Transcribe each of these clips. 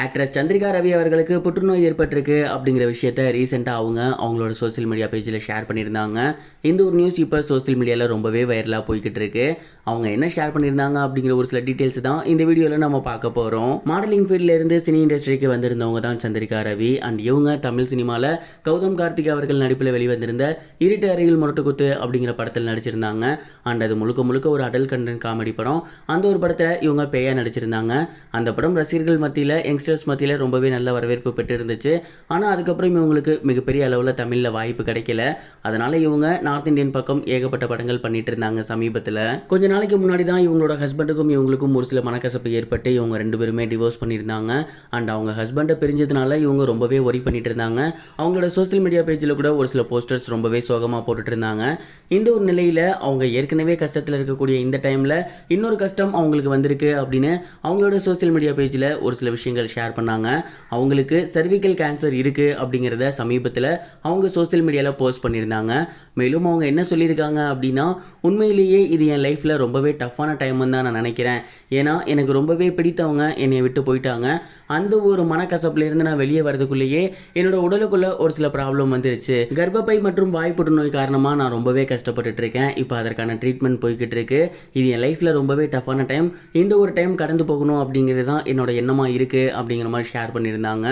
Actress Chandrika Ravi அவர்களுக்கு புற்றுநோய் ஏற்பட்டிருக்கு அப்படிங்கிற விஷயத்த ரீசெண்டாக அவங்க அவங்களோட சோஷியல் மீடியா பேஜில் ஷேர் பண்ணியிருந்தாங்க. இந்த ஒரு நியூஸ் இப்போ சோஷியல் மீடியாவில் ரொம்பவே வைரலாக போய்கிட்டு இருக்கு. அவங்க என்ன ஷேர் பண்ணியிருந்தாங்க அப்படிங்கிற ஒரு சில டீட்டெயில்ஸ் தான் இந்த வீடியோவில் நம்ம பார்க்க போகிறோம் மாடலிங் ஃபீல்ட்லேருந்து சினி இண்டஸ்ட்ரிக்கு வந்திருந்தவங்க தான் சந்திரிகா ரவி அண்ட் இவங்க தமிழ் சினிமாவில் கௌதம் கார்த்திக் அவர்கள் நடிப்பில் வெளிவந்திருந்த இருட்டு அறையில் முரட்டுக்குத்து அப்படிங்கிற படத்தில் நடிச்சிருந்தாங்க. அண்ட் அது முழுக்க முழுக்க ஒரு அடல் கண்டென்ட் காமெடி படம். அந்த ஒரு படத்தை இவங்க பேயா நடிச்சிருந்தாங்க. அந்த படம் ரசிகர்கள் மத்தியில் யங்ஸ்டர்ஸ் மத்தியில் ரொம்பவே நல்ல வரவேற்பு பெற்று இருந்துச்சு ஆனால் அதுக்கப்புறம் இவங்களுக்கு மிகப்பெரிய அளவில் தமிழில் வாய்ப்பு கிடைக்கல. அதனால் இவங்க நார்த் இந்தியன் பக்கம் ஏகப்பட்ட படங்கள் பண்ணிட்டு இருந்தாங்க சமீபத்தில். கொஞ்ச நாளைக்கு முன்னாடி தான் இவங்களோட ஹஸ்பண்டுக்கும் இவங்களுக்கும் ஒரு சில மனக்கசப்பு ஏற்பட்டு இவங்க ரெண்டு பேருமே டிவோர்ஸ் பண்ணியிருந்தாங்க. அண்ட் அவங்க ஹஸ்பண்டை பிரிஞ்சதுனால இவங்க ரொம்பவே ஒரி பண்ணிட்டு இருந்தாங்க. அவங்களோட சோஷியல் மீடியா பேஜில் கூட ஒரு சில போஸ்டர்ஸ் ரொம்பவே சோகமாக போட்டுட்டு இருந்தாங்க இந்த ஒரு நிலையில் அவங்க ஏற்கனவே கஷ்டத்தில் இருக்கக்கூடிய இந்த டைமில் இன்னொரு கஷ்டம் அவங்களுக்கு வந்திருக்கு அப்படின்னு அவங்களோட சோஷியல் மீடியா பேஜில் ஒரு சில விஷயங்கள் ஷேர் பண்ணாங்க. அவங்களுக்கு சர்விக்கல் கேன்சர் இருக்குது அப்படிங்கிறத சமீபத்தில் அவங்க சோஷியல் மீடியாவில் போஸ்ட் பண்ணியிருந்தாங்க. மேலும் அவங்க என்ன சொல்லியிருக்காங்க அப்படின்னா உண்மையிலேயே இது என் லைஃப்பில் ரொம்பவே டஃப்பான டைம்னு தான் நான் நினைக்கிறேன். ஏன்னா எனக்கு ரொம்பவே பிடித்தவங்க என்னை விட்டு போயிட்டாங்க. அந்த ஒரு மனக்கசப்புலேருந்து நான் வெளியே வரதுக்குள்ளேயே என்னோட உடலுக்குள்ளே ஒரு சில ப்ராப்ளம் வந்துருச்சு. கர்ப்பப்பை மற்றும் வாய் புற்றுநோய் காரணமாக நான் ரொம்பவே கஷ்டப்பட்டுட்டு இருக்கேன் இப்போ அதற்கான ட்ரீட்மெண்ட் போய்கிட்டு இருக்கு இது என் லைஃப்பில் ரொம்பவே டஃப்பான டைம் இந்த ஒரு டைம் கடந்து போகணும் அப்படிங்கிறது தான் என்னோட எண்ணமாக இருக்குது அப்படிங்கிற மாதிரி ஷேர் பண்ணியிருந்தாங்க.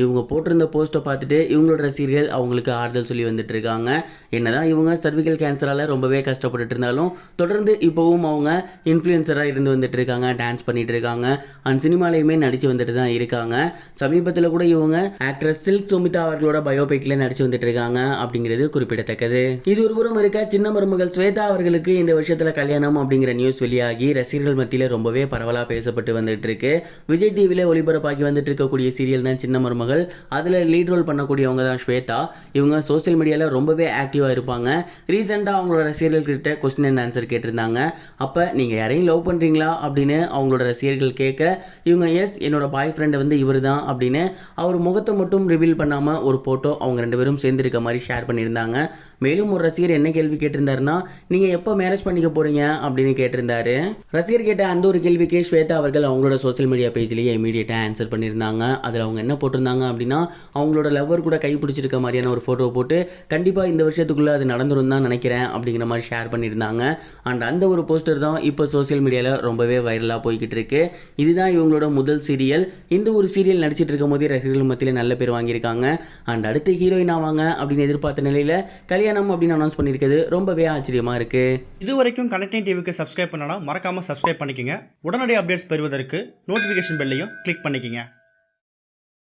இவங்க போட்டிருந்த போஸ்ட்டை பார்த்துட்டு இவங்களோட ரசிகர்கள் அவங்களுக்கு ஆறுதல் சொல்லி வந்துட்டு இருக்காங்க என்னதான் இவங்க சர்விக்கல் கேன்சரால் ரொம்பவே கஷ்டப்பட்டுட்டு இருந்தாலும் தொடர்ந்து இப்போவும் அவங்க இன்ஃப்ளூயன்சராக இருந்து வந்துட்டு இருக்காங்க டான்ஸ் பண்ணிட்டு இருக்காங்க அண்ட் சினிமாலையுமே நடிச்சு வந்துட்டு தான் இருக்காங்க. சமீபத்தில் கூட இவங்க ஆக்ட்ரஸ் சில்க் சுமிதா அவர்களோட பயோபிக்ல நடிச்சு வந்துட்டு இருக்காங்க அப்படிங்கிறது குறிப்பிடத்தக்கது. இது ஒருபுறம் இருக்க சின்ன மருமகள் ஸ்வேதா அவர்களுக்கு இந்த வருஷத்தில் கல்யாணம் அப்படிங்கிற நியூஸ் வெளியாகி ரசிகர்கள் மத்தியில் ரொம்பவே பரவலாக பேசப்பட்டு வந்துட்டு இருக்கு விஜய் டிவியில் ஒளிபரப்பாகி வந்துட்டு இருக்கக்கூடிய சீரியல் தான் சின்ன மருமகள். அதில் லீட் ரோல் பண்ணக்கூடியவங்க தான் ஸ்வேதா. இவங்க சோஷியல் மீடியாவில் ரொம்பவே ஆக்டிவாக இருப்பாங்க. ரீசெண்டாக அவங்களோட ரசிகர்கள்கிட்ட கொஸ்டின் அண்ட் ஆன்சர் கேட்டிருந்தாங்க. அப்போ நீங்கள் யாரையும் லவ் பண்ணுறீங்களா அப்படின்னு அவங்களோட ரசிகர்கள் கேட்க இவங்க எஸ் என்னோட பாய் ஃப்ரெண்டு வந்து இவர் தான் அப்படின்னு அவர் முகத்தை மட்டும் ரிவீல் பண்ணாமல் ஒரு ஃபோட்டோ அவங்க ரெண்டு பேரும் சேர்ந்துருக்க மாதிரி ஷேர் பண்ணியிருந்தாங்க. மேலும் ஒரு ரசிகர் என்ன கேள்வி கேட்டிருந்தாருன்னா நீங்கள் எப்போ மேரேஜ் பண்ணிக்க போகிறீங்க அப்படின்னு கேட்டிருந்தாரு. ரசிகர் கேட்ட அந்த ஒரு கேள்விக்கு ஸ்வேதா அவர்கள் அவங்களோட சோஷியல் மீடியா பேஜ்லேயே இமீடியட்டாக ஆன்சர் பண்ணியிருந்தாங்க. அதில் அவங்க என்ன போட்டிருந்தாங்க அப்படின்னா அவங்களோட லவ்வர் கூட கை பிடிச்சிருக்க மாதிரியான ஒரு ஃபோட்டோ போட்டு கண்டிப்பாக இந்த வருஷத்துக்குள்ளே அது நடந்துரும் தான் நினைக்கிறேன் அப்படிங்கிற மாதிரி ஷேர் பண்ணியிருந்தாங்க. அண்ட் அந்த ஒரு போஸ்டர் தான் இப்போ சோஷியல் மீடியாவில் ரொம்பவே வைரலாக போய்கிட்டு இருக்கு. இதுதான் இவங்களோட முதல் சீரியல் இந்த ஒரு சீரியல் நடிச்சிட்டு இருக்கும் போதே ரசிகர்கள் மத்தியில் நல்ல பேர் வாங்கியிருக்காங்க. அண்ட் அடுத்து ஹீரோயின் ஆவாங்க அப்படின்னு எதிர்பார்த்த நிலையில் கல்யாணம் அப்படின்னு அனௌன்ஸ் பண்ணியிருக்கிறது ரொம்பவே ஆச்சரியமாக இருக்குது இது வரைக்கும் கனெக்டிங் டிவிக்கு சப்ஸ்கிரைப் பண்ணனா மறக்காமல் சப்ஸ்கிரைப் பண்ணிக்கங்க. உடனடி அப்டேட்ஸ் பெறுவதற்கு நோட்டிஃபிகேஷன் பெல்லையும் கிளிக் பண்ணிக்கங்க. சரிங்க